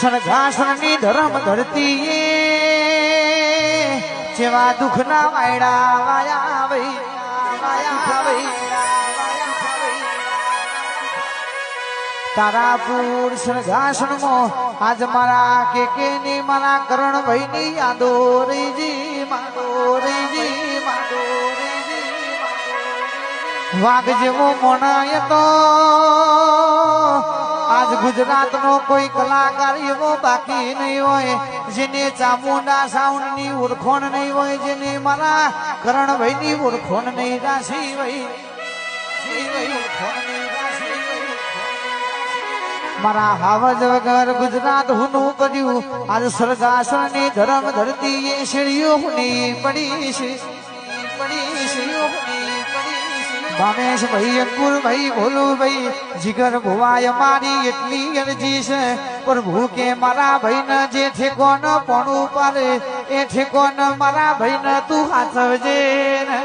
સરઘાસણની ધરમ ધરતી જેવા દુઃખ ના વાયડા વાયા વઈ વાયા વઈ. તારાપુર સરઘાસણમાં આજ મારા કે કે ની મારા કરણભાઈ ની યાદો રહીજી માદો વાઘ જેવો મોણાય તો ગુજરાત નો કોઈ કલાકાર એવો બાકી નહીં હોય, જેને ચામુંડા સાઉન્ડની ઓળખોણ નહીં હોય, જેને મારા કરણભાઈ ની ઓળખોણ નહીં રાશી મારા હાવજ વગર ગુજરાત હુનું કર્યું, આજ સરગાસણની ધરમ ધરતી એ શેરીઓ પડી છે. પડી છે, પડી છે ભાઈ, અંકુર ભાઈ, ભોલુ ભાઈ, જીગર ભુવાય મારી એટલી અરજી છે પ્રભુ કે મારા ભાઈ ને જે ઠેકોન પણ પારે એ ઠેકોન મારા ભાઈ ને તું હાથવજે ને.